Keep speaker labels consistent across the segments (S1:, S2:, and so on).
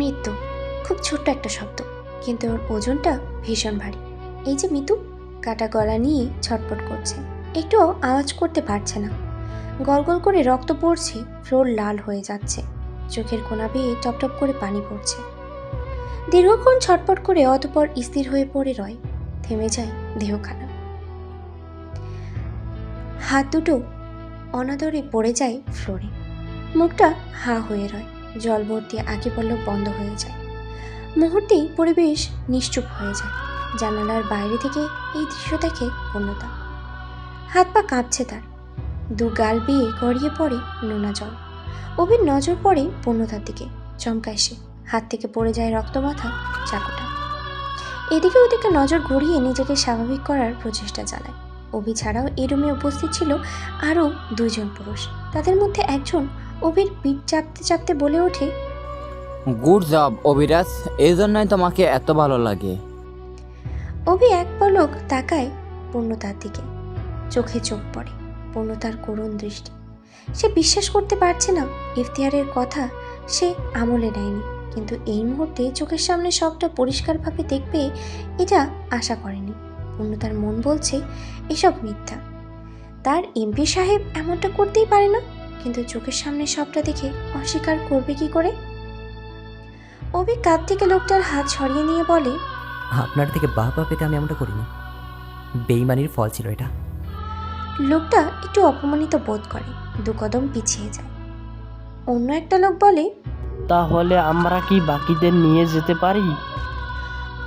S1: মৃত্যু খুব ছোট্ট একটা শব্দ, কিন্তু ওর ওজনটা ভীষণ ভারী। এই যে মিতু, কাটা গলা নিয়ে ছটপট করছে। একটু আওয়াজ করতে পারছে না। গলগল করে রক্ত পড়ছে, ফ্লোর লাল হয়ে যাচ্ছে। চোখের কোনা বেয়ে টপটপ করে পানি পড়ছে। দীর্ঘক্ষণ ছটপট করে অতপর স্থির হয়ে পড়ে রয়। থেমে যায় দেহখানা। হাত দুটো অনাদরে পড়ে যায় ফ্লোরে। মুখটা হা হয়ে রয়। জল ভর্তি আঁকি পল্লব বন্ধ হয়ে যায়। মুহূর্তেই পরিবেশ নিশ্চুপ হয়ে যায়। জানালার বাইরে থেকে এই দৃশ্য দেখে পূর্ণতা। হাত পা কাঁপছে তার। দু গাল বেয়ে গড়িয়ে পড়ে নোনা জল। অভির নজর পড়ে পূর্ণতার দিকে। চমকায় সে। হাত থেকে পড়ে যায় রক্তমাথা চাকুটা। এদিকে ওদিকে নজর ঘুরিয়ে নিজেকে স্বাভাবিক করার প্রচেষ্টা চালায়। অভি ছাড়াও এই রুমে উপস্থিত ছিল আরও দুইজন পুরুষ। তাদের মধ্যে একজন অভির পিঠ চাপতে চাপতে বলে ওঠে
S2: গুড জব অবিরাজ এই জন্যই তোমাকে এত ভালো লাগে।
S1: অভি এক পলক তাকায় পূর্ণতার দিকে। চোখে চোখ পড়ে পূর্ণতার করুণ দৃষ্টি। সে বিশ্বাস করতে পারছে না ইফতিহারের কথা সে আমলে নেয়নি। কিন্তু এই মুহূর্তে চোখের সামনে সবটা পরিষ্কারভাবে দেখবে এটা আশা করেনি। পূর্ণতার মন বলছে এসব মিথ্যা। তার এমপি সাহেব এমনটা করতেই পারে না? কিন্তু চোখের সামনে সবটা দেখে অস্বীকার করবে কি করে? অভি কাঁধ থেকে লোকটার হাত সরিয়ে নিয়ে বলে
S3: আপনার থেকে বাহ পেতে আমি এমনটা করিনি। বেইমানির ফল ছিল এটা।
S1: লোকটা একটু অপমানিত বোধ করে দু কদম পিছিয়ে যায়। অন্য একটা লোক বলে
S4: তাহলে আমরা কি বাকিদের নিয়ে যেতে পারি?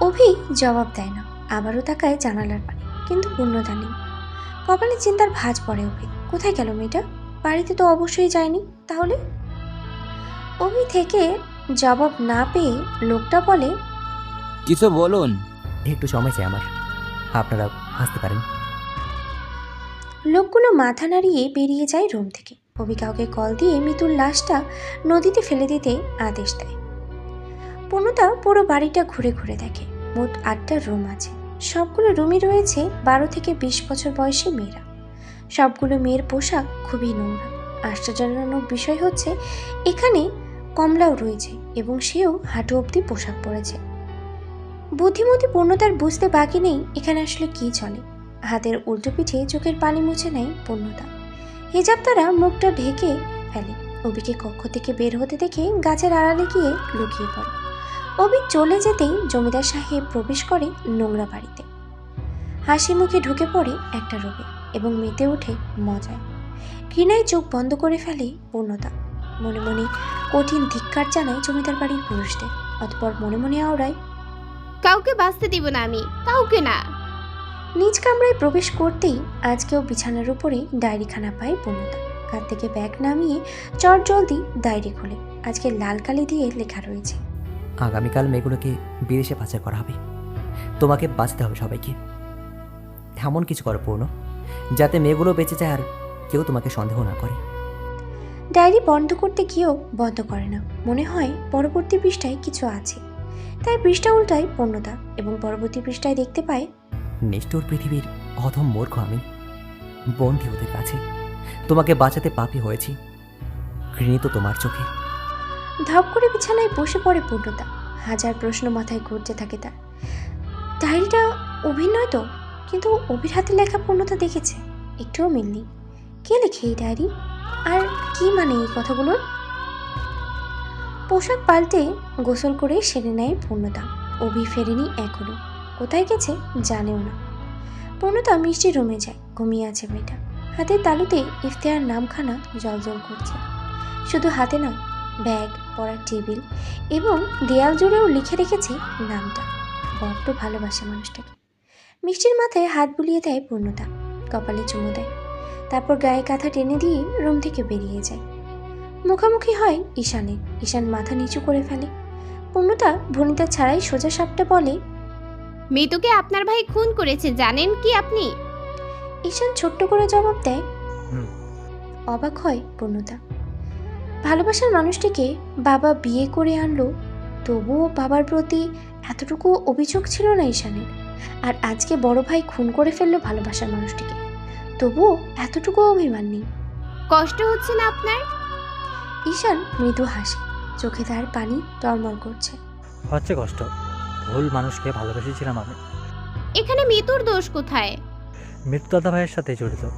S1: অভি জবাব দেয় না আবারও তাকায় জানালার পানে কিন্তু পূর্ণতা নেই। কপালে চিন্তার ভাঁজ পড়ে অভি। কোথায় গেল মেয়েটা? বাড়িতে তো অবশ্যই যায়নি তাহলে? অভি থেকে জবাব না পেয়ে লোকটা বলে
S2: কিছু বলুন।
S3: একটু সময় চাই আমার। আপনারা আসতে পারেন।
S1: লোকগুলো মাথা নাড়িয়ে বেরিয়ে যায় রুম থেকে। অভি কাউকে কল দিয়ে মিতুর লাশটা নদীতে ফেলে দিতে আদেশ দেয়। পূর্ণতা পুরো বাড়িটা ঘুরে ঘুরে দেখে। মোট আটটা রুম আছে। সবগুলো রুমই রয়েছে বারো থেকে বিশ বছর বয়সী মেয়েরা। সবগুলো মেয়ের পোশাক খুবই নোংরা। আশ্চর্যজনক বিষয় হচ্ছে, এখানে কমলাও রয়েছে এবং সেও হাঁটু অবধি পোশাক পরেছে। বুদ্ধিমতী পূর্ণতার বুঝতে বাকি নেই, এখানে আসলে কি চলে? হাতের উল্টো পিঠে চোখের পানি মুছে নেয় পূর্ণতা। হিজাব তারা মুখটা ঢেকে ফেলে। অবিকে কক্ষ থেকে বের হতে দেখে গাছের আড়ালে গিয়ে লুকিয়ে পড়ে। অবি চলে যেতেই জমিদার সাহেব প্রবেশ করে নোংরা বাড়িতে। হাসি মুখে ঢুকে পড়ে একটা রোগে। এবং মেতে ওঠে মজায়। ঘৃণায় চোখ বন্ধ করে ফেলে পূর্ণতা। মনে মনে কঠিন ধিক্কার জানায় জমিদার বাড়ির পুরুষদের। অতপর মনে মনে আওড়ায়
S5: কাউকে বাঁচতে দিব না আমি কাউকে না।
S1: নিজ কামরায় প্রবেশ করতেই আজকেও বিছানার উপরে ডায়েরিখানা পায় পূর্ণতা। কার থেকে ব্যাগ নামিয়ে চট জলদি ডায়েরি খোলে। আজকে লাল কালি দিয়ে লেখা রয়েছে।
S3: আগামীকাল মেয়েগুলোকে বিদেশে পাচার করা হবে। তোমাকে বাঁচতে হবে সবাইকে। এমন কিছু করো পূর্ণ। যাতে মেয়েগুলো বেঁচে যায় আর কেউ তোমাকে সন্দেহ না করে।
S1: ডায়েরি বন্ধ করতে গিয়েও বন্ধ করে না। মনে হয় পরবর্তী পৃষ্ঠায় কিছু আছে। তাই পৃষ্ঠা উল্টায় পূর্ণতা এবং পরবর্তী পৃষ্ঠায় দেখতে পায়
S3: নিষ্ঠুর পৃথিবীর অধম মূর্খ আমি। বন্দী ওদের কাছে। তোমাকে বাঁচাতে পাপি হয়েছি। ঘৃণিত তোমার চোখে।
S1: ধপ করে বিছানায় বসে পড়ে পূর্ণতা। হাজার প্রশ্ন মাথায় ঘুরতে থাকে তার। ডায়েরিটা অভিনয় তো? কিন্তু অভির হাতে লেখা পূর্ণতা দেখেছে। একটুও মিল নেই। কে লেখে এই ডায়েরি? আর কি মানে এই কথাগুলোর? পোশাক পাল্টে গোসল করে সেরে নেয় পূর্ণতা। অভি ফেরেনি এখনও। কোথায় গেছে জানেও না। পূর্ণতা মিষ্টি রুমে যায়। ঘুমিয়ে আছে মেয়েটা। হাতের তালুতে ইফতেহার নামখানা জলজল করছে। শুধু হাতে নয়, ব্যাগ, পড়ার টেবিল এবং দেয়াল জুড়েও লিখে রেখেছে নামটা। বড্ড ভালোবাসে মানুষটাকে। মিষ্টির মাথায় হাত বুলিয়ে দেয় পূর্ণতা কপালে চুমু দেয়। তারপর গায়ে কাঁথা টেনে দিয়ে রুম থেকে বেরিয়ে যায়। মুখোমুখি হয় ঈশানের ঈশান মাথা নিচু করে ফেলে। পূর্ণতা ভনিতা ছাড়াই সোজা সাপটা বলে
S5: মৃতুকে আপনার ভাই খুন করেছে জানেন কি আপনি?
S1: ঈশান ছোট্ট করে জবাব দেয় অবাক হয় পূর্ণতা। ভালোবাসার মানুষটিকে বাবা বিয়ে করে আনলো তবুও বাবার প্রতি এতটুকু অভিযোগ ছিল না ঈশানের। আর আজকে বড় ভাই খুন করে ফেলল ভালোবাসার মানুষটিকে। তবুও এতটুকু অভিমান নেই।
S5: কষ্ট হচ্ছে না আপনার?
S1: ঈশান মৃদু হাসে। চোখে তার পানি টলমল করছে।
S6: হচ্ছে কষ্ট। ভুল মানুষকে ভালোবেসেছিলাম আমি।
S5: এখানে মিতুর দোষ কোথায়?
S6: মৃত্যুদাদা ভাইয়ের সাথে জড়িত।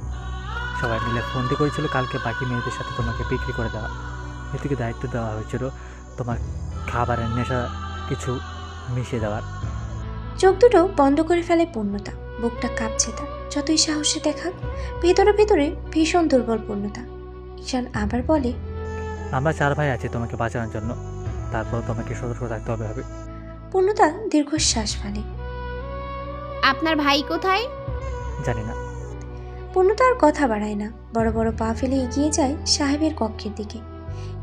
S6: সবাই মিলে ফোনটি করেছিল কালকে বাকি মেয়েদের সাথে তোমাকে বিক্রি করে দেওয়া। মৃত্যুকে দায়িত্ব দেওয়া হয়েছিল তোমার খাবারের নেশা কিছু মিশিয়ে দেওয়ার।
S1: চোখ দুটো বন্ধ করে ফেলে পূর্ণতা বুকটা কাঁপছে তার যতই সাহসে দেখাক ভেতরে ভেতরে ভীষণ দুর্বল পূর্ণতা। ঈশান আবার বলে
S6: আমরা চার ভাই আছি তোমাকে বাঁচানোর জন্য। তারপর তোমাকে সতর্ক থাকতে হবে হবে
S1: পূর্ণতা দীর্ঘশ্বাস ফেলে।
S5: আপনার ভাই কোথায়?
S6: জানি না।
S1: পূর্ণতা আর কথা বাড়ায় না। বড় বড় পা ফেলে এগিয়ে যায় সাহেবের কক্ষের দিকে।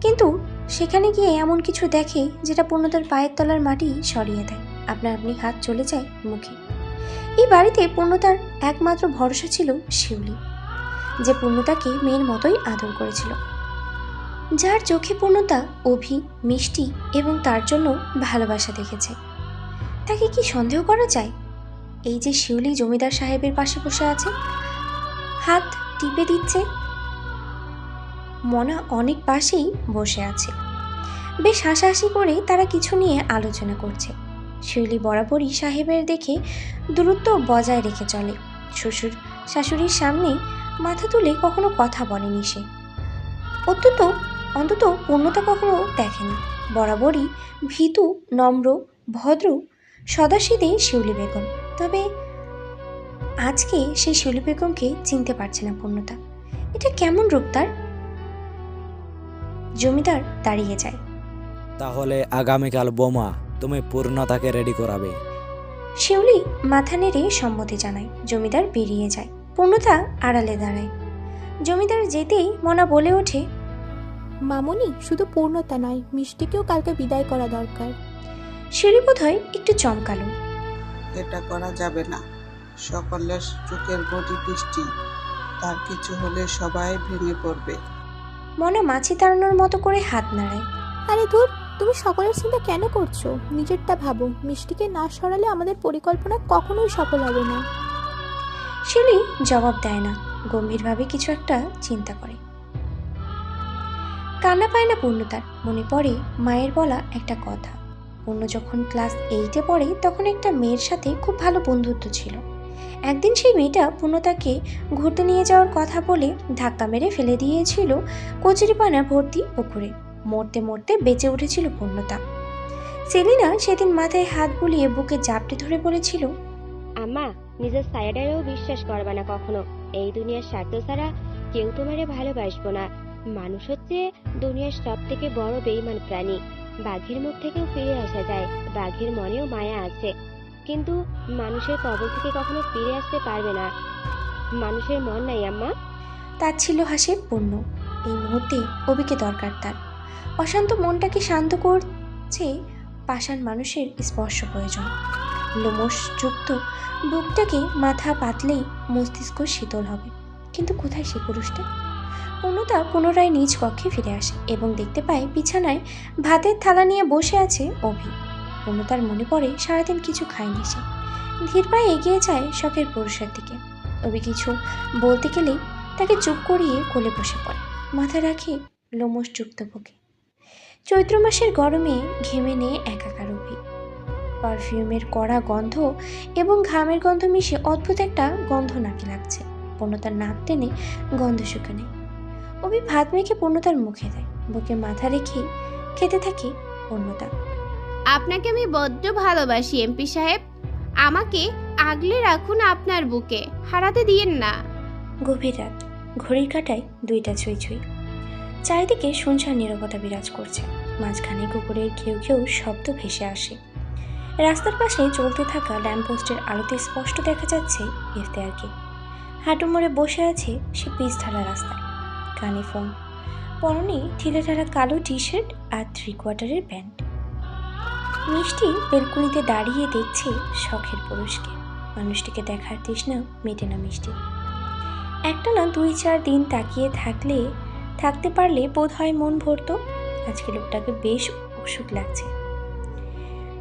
S1: কিন্তু সেখানে গিয়ে এমন কিছু দেখে যেটা পূর্ণতার পায়ের তলার মাটি সরিয়ে দেয়। আপনা আপনি হাত চলে যায় মুখে। এই বাড়িতে পূর্ণতার একমাত্র ভরসা ছিল শিউলি, যে পূর্ণতাকে মেয়ের মতোই আদর করেছিল। যার চোখে পূর্ণতা অভি, মিষ্টি এবং তার জন্য ভালোবাসা দেখেছে। তাকে কি সন্দেহ করা যায়? এই যে শিউলি জমিদার সাহেবের পাশে বসে আছে, হাত টিপে দিচ্ছে। মনা অনেক পাশেই বসে আছে। বেশ হাসাহাসি করে তারা কিছু নিয়ে আলোচনা করছে। শিউলি বরাবরই সাহেবের দেখে দূরত্ব বজায় রেখে চলে। শ্বশুর শাশুড়ির সামনে মাথা তুলে কখনো কথা বলেনি সে। অত্যন্ত অন্তত পূর্ণতা কখনো দেখেনি। বরাবরই ভীতু, নম্র, ভদ্র সদাশীতে শিউলি বেগম। তবে আজকে সেই শিউলি বেগমকে চিনতে পারছে না পূর্ণতা। এটা কেমন রূপ তার? জমিদার দাঁড়িয়ে যায়।
S7: তাহলে আগামীকাল বোমা তুমি পূর্ণতাকে রেডি করাবে।
S1: শিউলি মাথা নেড়ে সম্মতি জানায় জমিদার বেরিয়ে যায়। পূর্ণতা আড়ালে দাঁড়ায়। জমিদার যেতেই মনা বলে ওঠে
S8: মামনি শুধু পূর্ণতা নয় মিষ্টিকেও কালকে বিদায় করা দরকার।
S1: শিউলি বোধহয় একটু চমকালো।
S9: এটা করা যাবে না। সকলের চোখের বডি বৃষ্টি তার কিছু হলে সবাই ভেঙে পড়বে।
S1: মনা মাছি তাড়ানোর মতো করে হাত নাড়ায়।
S8: আরে ধুর তুমি সকলের চিন্তা কেন করছ? নিজেরটা ভাবো। মিষ্টিকে না সরালে আমাদের পরিকল্পনা কখনোই সফল হবে না।
S1: শিউলি জবাব দেয় না। গম্ভীরভাবে কিছু একটা চিন্তা করে। কান্না পায় না পূর্ণতার। মনে পড়ে মায়ের বলা একটা কথা। পূর্ণ যখন ক্লাস এইটে পড়ে, তখন একটা মেয়ের সাথে খুব ভালো বন্ধুত্ব ছিল। একদিন সেই মেয়েটা পূর্ণতাকে ঘুরতে নিয়ে যাওয়ার কথা বলে ধাক্কা মেরে ফেলে দিয়েছিল কচুরিপানা ভর্তি পুকুরে মরতে মরতে বেঁচে উঠেছিল পূর্ণতা। সেলিনা সেদিন মাথায় হাত বুলিয়ে বুকে জাপটে ধরে বলেছিল
S10: আম্মা নিজের সায়াডারেও বিশ্বাস করবে না কখনো। এই দুনিয়ার স্বার্থ ছাড়া কেউ তোমারে ভালোবাসবো না। মানুষ হচ্ছে দুনিয়ার সব থেকে বড় বেইমান প্রাণী। বাঘের মুখ থেকেও ফিরে আসা যায়। বাঘের মনেও মায়া আছে। কিন্তু মানুষের কবল থেকে কখনো ফিরে আসতে পারবে না। মানুষের মন নাই আম্মা।
S1: তার ছিল হাসির পূর্ণ। এই মুহূর্তে অবিকে দরকার তার। অশান্ত মনটাকে শান্ত করছে পাষাণ মানুষের স্পর্শ প্রয়োজন। লোমস যুক্ত বুকটাকে মাথা পাতলেই মস্তিষ্ক শীতল হবে। কিন্তু কোথায় সে পুরুষটা? পূর্ণতা পুনরায় নিজ কক্ষে ফিরে আসে এবং দেখতে পায় বিছানায় ভাতের থালা নিয়ে বসে আছে অভি। পূর্ণতার মনে পড়ে সারাদিন কিছু খায়নি সে। ধীর পায়ে এগিয়ে যায় শখের পুরুষের দিকে। অভি কিছু বলতে গেলেই তাকে চুপ করিয়ে কোলে বসে পড়ে। মাথা রাখে লোমস যুক্ত বুকে। চৈত্র মাসের গরমে ঘেমে নিয়ে একাকার অভি। পারফিউমের কড়া গন্ধ এবং ঘামের গন্ধ মিশে অদ্ভুত একটা গন্ধ নাকি লাগছে। পূর্ণতার নাক টেনে গন্ধ শুকানে। অভি ভাত মেখে পূর্ণতার মুখে দেয়। বুকে মাথা রেখে খেতে থাকি পূর্ণতা
S5: আপনাকে আমি বড্ড ভালোবাসি এমপি সাহেব। আমাকে আগলে রাখুন আপনার বুকে। হারাতে দিয়েন না।
S1: গভীর রাত। ঘড়ির কাটায় দুইটা ছুঁই ছুঁই। চারিদিকে শুনশান নীরবতা বিরাজ করছে। মাঝখানে কুকুরের ঘেউ ঘেউ শব্দ ভেসে আসে। রাস্তার পাশে চলতে থাকা ল্যাম্পপোস্টের আলোতে স্পষ্ট দেখা যাচ্ছে ইফতেয়ারকে। হাঁটু মোড়ে বসে আছে সে পিচ ঢালা রাস্তায়। কানে ফোন। পরনে ঢিলে ঢালা কালো টি শার্ট আর থ্রি কোয়ার্টারের প্যান্ট। মিষ্টি বেলকুনিতে দাঁড়িয়ে দেখছে শখের পুরুষকে। মানুষটিকে দেখার তৃষ্ণা মেটে না মিষ্টি একটা না দুই চার দিন তাকিয়ে থাকলে থাকতে পারলে বোধ হয় মন ভরতো। আজকে লোকটাকে বেশ অসুখ লাগছে।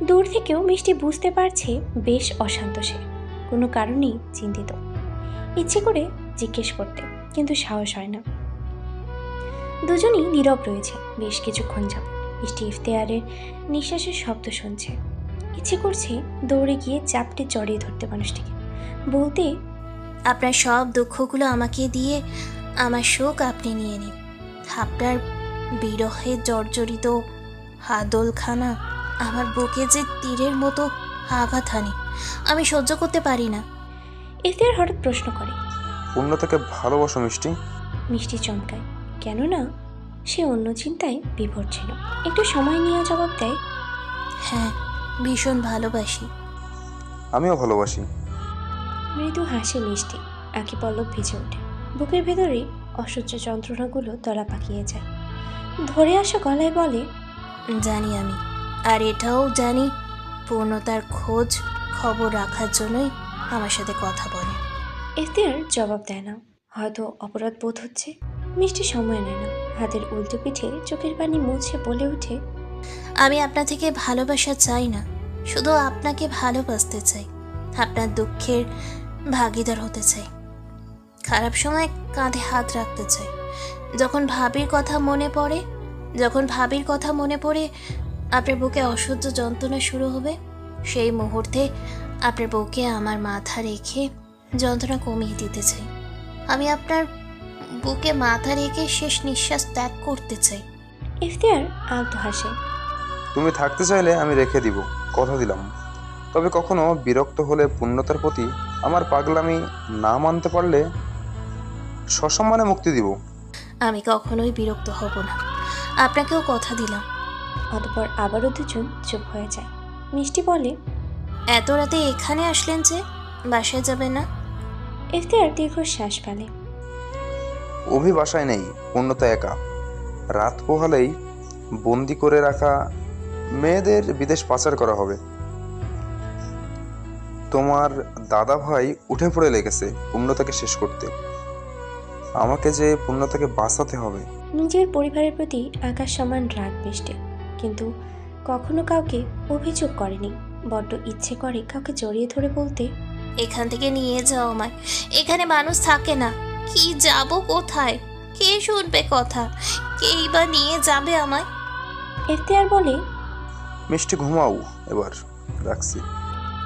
S1: দূর থেকেও মিষ্টি বুঝতে পারছে বেশ অশান্ত সে। কোনো কারণেই চিন্তিত। ইচ্ছে করে জিজ্ঞেস করতে, কিন্তু সাহস হয় না। দুজনই নীরব রয়েছে বেশ কিছুক্ষণ যাব মিষ্টি ইফতেয়ারের নিঃশ্বাসের শব্দ শুনছে। ইচ্ছে করছে দৌড়ে গিয়ে চাপটে জড়িয়ে ধরতে মানুষটিকে। বলতে,
S11: আপনার সব দুঃখগুলো আমাকে দিয়ে আমার শোক আপনি নিয়ে নিন। আপনার বিরহে জর্জরিত হাদলখানা আমার বুকে যে তীরের মতো আঘাত হানি আমি সহ্য করতে পারি না।
S1: ইফতেয়ার হঠাৎ প্রশ্ন করে
S12: পূর্ণতাকে ভালোবাসো মিষ্টি?
S1: মিষ্টি চমকায় কেননা সে অন্য চিন্তায় বিভোর ছিল। একটু সময় নিয়ে জবাব দেয়
S11: হ্যাঁ ভীষণ ভালোবাসি।
S12: আমিও ভালোবাসি।
S1: মৃদু হাসি মিষ্টি আঁকি পল্লব ভিজে ওঠে। বুকের ভেতরে অসহ্য যন্ত্রণাগুলো তলা পাকিয়ে যায়। ধরে আসা গলায় বলে
S11: জানি আমি আর এটাও জানি পূর্ণতার খোঁজ খবর রাখার জন্যই আমার সাথে কথা বলে।
S1: ইফতিয়ার জবাব দেয় না। হয়তো অপরাধ বোধ হচ্ছে মিষ্টি সময় নেয় না। হাতের উল্টো পিঠে চোখের পানি মুছে বলে ওঠে
S11: আমি আপনার থেকে ভালোবাসা চাই না শুধু আপনাকে ভালোবাসতে চাই আপনার দুঃখের ভাগিদার হতে চাই। খারাপ সময় কাঁধে হাত রাখতে চাই যখন ভাবির কথা মনে পড়ে যখন ভাবির কথা মনে পড়ে আপনার বুকে অসহ্য যন্ত্রণা শুরু হবে। সেই মুহূর্তে আপনার বুকে আমার মাথা রেখে যন্ত্রণা কমিয়ে দিতে চাই। আমি আপনার বুকে মাথা রেখে শেষ নিঃশ্বাস ত্যাগ করতে চাই।
S1: ইফতিয়ার আলতো হাসে।
S12: তুমি থাকতে চাইলে আমি রেখে দিব কথা দিলাম। তবে কখনো বিরক্ত হলে পূর্ণতার প্রতি আমার পাগলামি না মানতে পারলে সসম্মানে মুক্তি দিব।
S11: আমি কখনোই বিরক্ত হব না। আপনাকেও কথা দিলাম।
S1: অতপর আবারও দুজন চুপ হয়ে যায়। মিষ্টি বলে
S11: এত রাতে এখানে আসলেন যে বাসায় যাবে না?
S1: ইফতিয়ার দীর্ঘ শ্বাস ফেলে।
S12: অভি বাসায় নেই পূর্ণতা একা। রাত পোহালেই বন্দি করে রাখা মেয়েদের বিদেশ পাচার করা হবে। তোমার দাদা ভাই উঠে পড়ে লেগেছে পূর্ণতাকে শেষ করতে। আমাকে যে পূর্ণতাকে বাঁচাতে হবে।
S1: নিজের পরিবারের প্রতি আকাশ সমান রাগ মিষ্টি। কিন্তু কখনো কাউকে অভিযোগ করেনি। বড্ড ইচ্ছে করে কাউকে জড়িয়ে ধরে বলতে
S11: এখান থেকে নিয়ে যাও আমায়। এখানে মানুষ থাকে না। কি যাব কোথায়? কে শুনবে কথা? কেই বা নিয়ে যাবে আমায়?
S1: ইফতিয়ার বলে
S12: মিষ্টি ঘুমাও এবার রাখছি।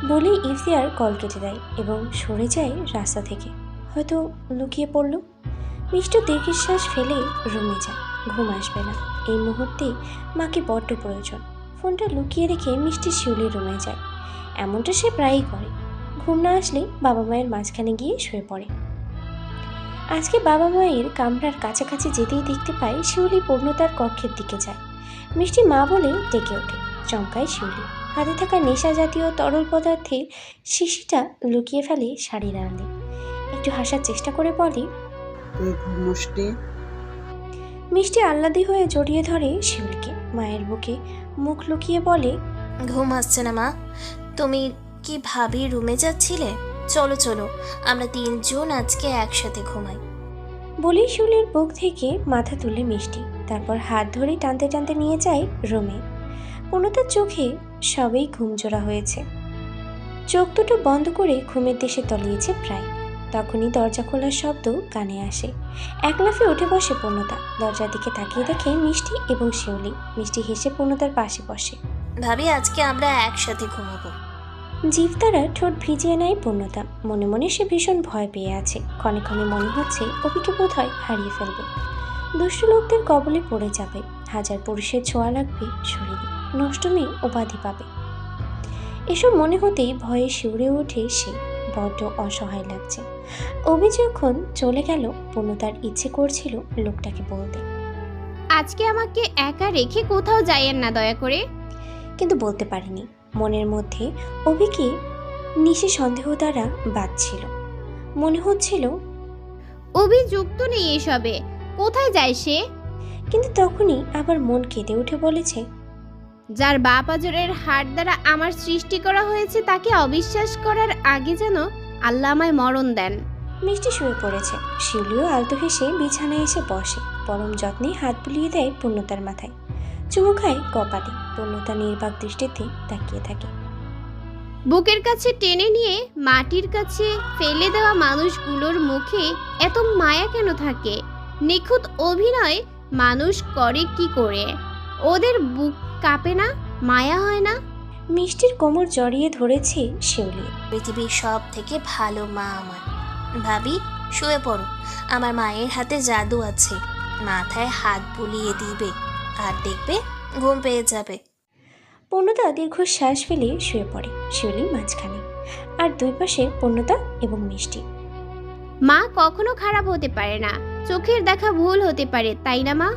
S1: বলেই ইফতিয়ার কল কেটে দেয় এবং সরে যায় রাস্তা থেকে। হয়তো লুকিয়ে পড়ল। মিষ্টি দীর্ঘশ্বাস ফেলে রুমে যায়। ঘুম আসবে না। এই মুহূর্তে মাকে বড্ড প্রয়োজন। ফোনটা লুকিয়ে রেখে মিষ্টি শিউলির রুমে যায়। এমনটা সে প্রায়ই করে। ঘুম না আসলে বাবা মায়ের মাঝখানে গিয়ে শুয়ে পড়ে। আজকে বাবা মায়ের কামরার কাছাকাছি যেতেই দেখতে পায় শিউলি পূর্ণতার কক্ষের দিকে যায়। মিষ্টি মা বলে ডেকে ওঠে। চমকায় শিউলি। হাতে থাকা নেশা জাতীয় তরল পদার্থের শিশিটা লুকিয়ে ফেলে শাড়ির আড়ালে। একটু হাসার চেষ্টা করে বলে
S9: তুই
S1: মিষ্টি আহ্লাদি হয়ে জড়িয়ে ধরে শিউলিকে মায়ের বুকে মুখ লুকিয়ে বলে
S11: ঘুম আসছে না মা। তুমি কি ভাবি রুমে যাচ্ছিলে? চলো চলো আমরা তিনজন আজকে একসাথে ঘুমাই।
S1: বলি শিউলির বুক থেকে মাথা তুলে মিষ্টি তারপর হাত ধরে টানতে টানতে নিয়ে যায় রুমে। পূর্ণতার চোখে সবেই ঘুমজোড়া হয়েছে। চোখ দুটো বন্ধ করে ঘুমের দেশে তলিয়েছে প্রায়। তখনই দরজা খোলার শব্দ কানে আসে। এক লাফে উঠে বসে পূর্ণতা। দরজার দিকে তাকিয়ে দেখে মিষ্টি এবং শিউলি মিষ্টি হেসে পূর্ণতার পাশে বসে।
S11: ভাবি আজকে আমরা একসাথে ঘুমাবো।
S1: জীব দ্বারা ঠোঁট ভিজিয়ে নেয় পূর্ণতা। মনে মনে সে ভীষণ ভয় পেয়ে আছে। ক্ষণে ক্ষণে মনে হচ্ছে অপিকে বোধ হয় হারিয়ে ফেলবে। দুষ্ট লোকদের কবলে পড়ে যাবে। হাজার পুরুষের ছোঁয়া লাগবে শরীরে। নষ্ট মেয়ে উপাধি পাবে। এসব মনে হতেই ভয়ে শিউরে ওঠে সে। বড্ড অসহায় লাগছে। অভি যখন চলে গেল পূর্ণতার ইচ্ছে করছিল লোকটাকে বলতে।
S5: আজকে আমাকে একা রেখে কোথাও যাইয়েন না দয়া করে।
S1: কিন্তু বলতে পারিনি। মনের মধ্যে অভিকে নিশে সন্দেহ দ্বারা বাঁধছিল। মনে হচ্ছিল
S5: অভিযুক্ত নেই এসবে। কোথায় যায় সে?
S1: কিন্তু তখনই আবার মন কেঁদে উঠে বলেছে
S5: যার বাপ আজরের হাট দ্বারা আমার সৃষ্টি করা হয়েছে তাকে অবিশ্বাস করার আগে যেন আল্লাহ আমায় মরণ দেন।
S1: মিষ্টি শুয়ে পড়েছে। শিউলিও আলতো হেসে বিছানায় এসে বসে। পরম যত্নে হাত বুলিয়ে দেয় পূর্ণতার মাথায়। চুমু খায় কপালে। পূর্ণতা নির্বাক দৃষ্টিতে তাকিয়ে থাকে।
S5: বুকের কাছে টেনে নিয়ে মাটির কাছে ফেলে দেওয়া মানুষগুলোর মুখে এত মায়া কেন থাকে? নিখুঁত অভিনয় মানুষ করে কি করে? ওদের বুক কাঁপে না মায়া হয় না?
S1: মিষ্টির কোমর জড়িয়ে ধরেছে শিউলি।
S11: পৃথিবীর সব থেকে ভালো মা আমার। ভাবি শুয়ে পড়ো। আমার মায়ের হাতে জাদু আছে। মাথায় হাত বুলিয়ে দিবে। আর দেখবে ঘুম পেয়ে যাবে।
S1: পূর্ণতা দীর্ঘ শ্বাস ফেলে শুয়ে পড়ে শিউলি মাঝখানে। আর দুই পাশে পূর্ণতা এবং মিষ্টি।
S5: মা কখনো খারাপ হতে পারে না। চোখের দেখা ভুল হতে পারে তাই না মা?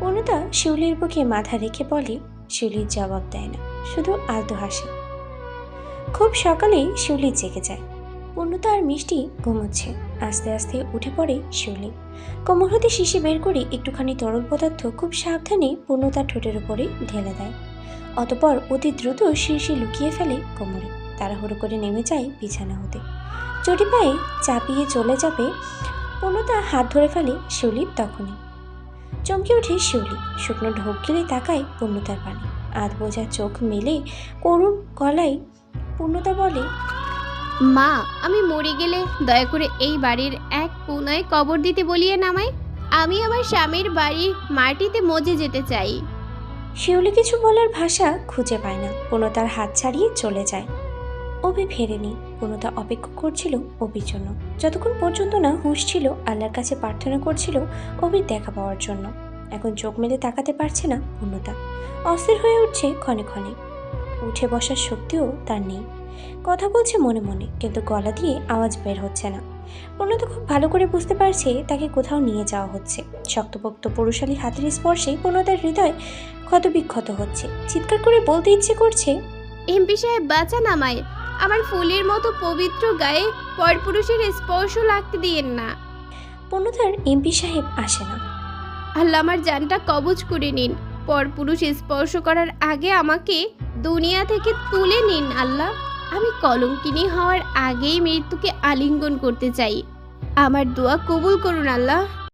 S1: পূর্ণতা শিউলির বুকে মাথা রেখে বলে, শিউলির জবাব দেয় না। শুধু আলতো হাসে। খুব সকালেই শিউলি জেগে যায়। পূর্ণতা আর মিষ্টি ঘুমোচ্ছে। আস্তে আস্তে উঠে পড়ে শিউলি। কোমর হতে শিশি বের করে একটুখানি তরল পদার্থ খুব সাবধানে পূর্ণতার ঠোঁটের উপরে ঢেলে দেয়। অতপর অতি দ্রুত শিশি লুকিয়ে ফেলে কোমরে। তাড়াহুড়ো করে নেমে যায় বিছানা হতে। চটি পায়ে চাপিয়ে চলে যাবে। পূর্ণতা হাত ধরে ফেলে শিউলির তখনই। চমকে ওঠে শিউলি। শুকনো ঢোক গিলে তাকায় পূর্ণতার পানে। আধ বোঝা চোখ মেলে করুণ গলায় পূর্ণতা বলে
S5: মা আমি মরে গেলে দয়া করে এই বাড়ির এক কোনায় কবর দিতে বলিয়ে নামায় আমি আমার স্বামীর বাড়ির মাটিতে মজে যেতে চাই।
S1: শিউলি কিছু বলার ভাষা খুঁজে পায় না। পূর্ণতার হাত ছাড়িয়ে চলে যায়। অভি ফেরেনি। পূর্ণতা অপেক্ষা করছিল অভির জন্য। যতক্ষণ পর্যন্ত না হুঁশ ছিল, আল্লাহর কাছে প্রার্থনা করছিল অভির দেখা পাওয়ার জন্য। এখন চোখ মেলে তাকাতে পারছে না পূর্ণতা। অস্থির হয়ে উঠছে ক্ষণে ক্ষণে। উঠে বসার শক্তিও তার নেই। কথা বলছে মনে মনে, কিন্তু গলা দিয়ে আওয়াজ বের হচ্ছে না। পূর্ণতা খুব ভালো করে বুঝতে পারছে তাকে কোথাও নিয়ে যাওয়া হচ্ছে। শক্তপোক্ত পুরুষালী হাতের স্পর্শে পূর্ণতার হৃদয় ক্ষতবিক্ষত হচ্ছে। চিৎকার করে বলতে ইচ্ছে করছে,
S5: এমপি সাহেব, বাঁচান আমায়। আমার ফুলের মতো পবিত্র গায়ে পরপুরুষের স্পর্শ লাগতে দিয়েন না।
S1: পূর্ণতার এমপি সাহেব আসে না।
S5: আল্লাহ আমার জানটা কবজ করে নিন। পরপুরুষ স্পর্শ করার আগে আমাকে দুনিয়া থেকে তুলে নিন আল্লাহ। আমি কলঙ্কিনী হওয়ার আগেই মৃত্যুকে আলিঙ্গন করতে চাই। আমার দোয়া কবুল করুন আল্লাহ।